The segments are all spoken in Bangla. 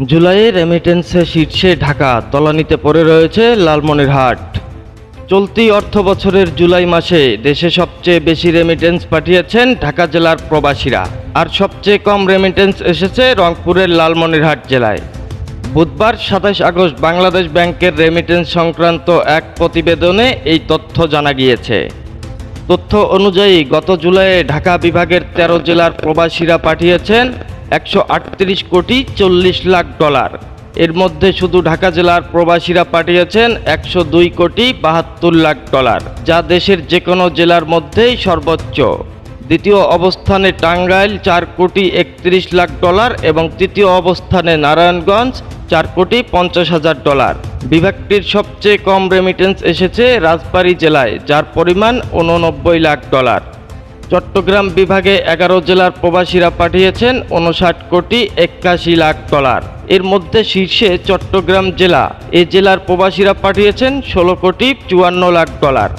জুলাইয়ে রেমিটেন্সে শীর্ষে ঢাকা, তলানিতে পড়ে রয়েছে লালমনিরহাট। চলতি অর্থ বছরের জুলাই মাসে দেশে সবচেয়ে বেশি রেমিটেন্স পাঠিয়েছেন ঢাকা জেলার প্রবাসীরা। আর সবচেয়ে কম রেমিটেন্স এসেছে রংপুরের লালমনিরহাট জেলায়। বুধবার সাতাশ আগস্ট বাংলাদেশ ব্যাংকের রেমিটেন্স সংক্রান্ত এক প্রতিবেদনে এই তথ্য জানা গিয়েছে। তথ্য অনুযায়ী গত জুলাইয়ে ঢাকা বিভাগের তেরো জেলার প্রবাসীরা পাঠিয়েছেন একশো আটত্রিশ কোটি চল্লিশ লাখ ডলার। এর মধ্যে শুধু ঢাকা জেলার প্রবাসীরা পাঠিয়েছেন একশো দুই কোটি বাহাত্তর লাখ ডলার, যা দেশের যে কোনো জেলার মধ্যেই সর্বোচ্চ। দ্বিতীয় অবস্থানে টাঙ্গাইল চার কোটি একত্রিশ লাখ ডলার এবং তৃতীয় অবস্থানে নারায়ণগঞ্জ চার কোটি পঞ্চাশ হাজার ডলার। বিভাগটির সবচেয়ে কম রেমিটেন্স এসেছে রাজবাড়ী জেলায়, যার পরিমাণ উননব্বই লাখ ডলার। চট্টগ্রাম বিভাগে এগারো জেলার প্রবাসীরা পাঠিয়েছেন উনষাট কোটি একাশি লাখ ডলার। এর মধ্যে শীর্ষে চট্টগ্রাম জেলা। এ জেলার প্রবাসীরা পাঠিয়েছেন ষোলো কোটি চুয়ান্ন লাখ ডলার।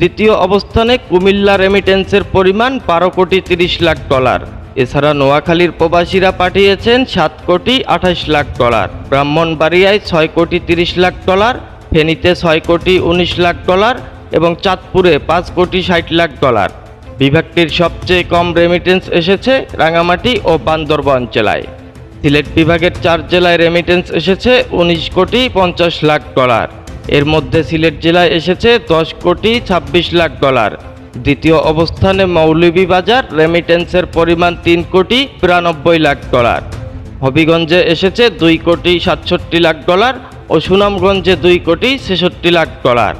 দ্বিতীয় অবস্থানে কুমিল্লা রেমিটেন্সের পরিমাণ বারো কোটি তিরিশ লাখ ডলার। এছাড়া নোয়াখালীর প্রবাসীরা পাঠিয়েছেন সাত কোটি আঠাশ লাখ ডলার। ব্রাহ্মণবাড়িয়ায় ছয় কোটি তিরিশ লাখ ডলার, ফেনীতে ছয় কোটি উনিশ লাখ ডলার এবং চাঁদপুরে পাঁচ কোটি ষাট লাখ ডলার। বিভাগটির সবচেয়ে কম রেমিটেন্স এসেছে রাঙামাটি ও বান্দরবান জেলায়। সিলেট বিভাগের চার জেলায় রেমিটেন্স এসেছে উনিশ কোটি পঞ্চাশ লাখ ডলার। এর মধ্যে সিলেট জেলায় এসেছে দশ কোটি ছাব্বিশ লাখ ডলার। দ্বিতীয় অবস্থানে মৌলভীবাজার রেমিটেন্সের পরিমাণ তিন কোটি বিরানব্বই লাখ ডলার। হবিগঞ্জে এসেছে দুই কোটি সাতষট্টি লাখ ডলার ও সুনামগঞ্জে দুই কোটি ছেষট্টি লাখ ডলার।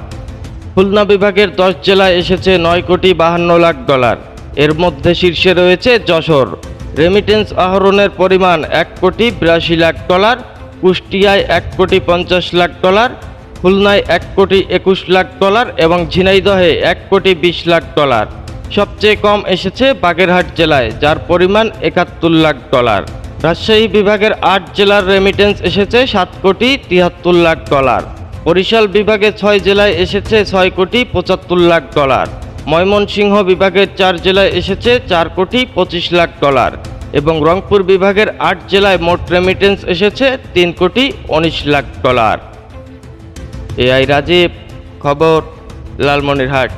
খুলনা বিভাগের দশ জেলায় এসেছে নয় কোটি বাহান্ন লাখ ডলার। এর মধ্যে শীর্ষে রয়েছে যশোর। রেমিটেন্স আহরণের পরিমাণ এক কোটি বিরাশি লাখ ডলার, কুষ্টিয়ায় এক কোটি পঞ্চাশ লাখ ডলার, খুলনায় এক কোটি একুশ লাখ ডলার এবং ঝিনাইদহে এক কোটি বিশ লাখ ডলার। সবচেয়ে কম এসেছে বাগেরহাট জেলায়, যার পরিমাণ একাত্তর লাখ ডলার। রাজশাহী বিভাগের আট জেলার রেমিটেন্স এসেছে সাত কোটি তিয়াত্তর লাখ ডলার। বরিশাল বিভাগে ছয় জেলায় এসেছে ছয় কোটি পঁচাত্তর লাখ ডলার। ময়মনসিংহ বিভাগের চার জেলায় এসেছে চার কোটি পঁচিশ লাখ ডলার এবং রংপুর বিভাগের আট জেলায় মোট রেমিটেন্স এসেছে তিন কোটি উনিশ লাখ ডলার। এআই রাজীব, খবর, লালমনিরহাট।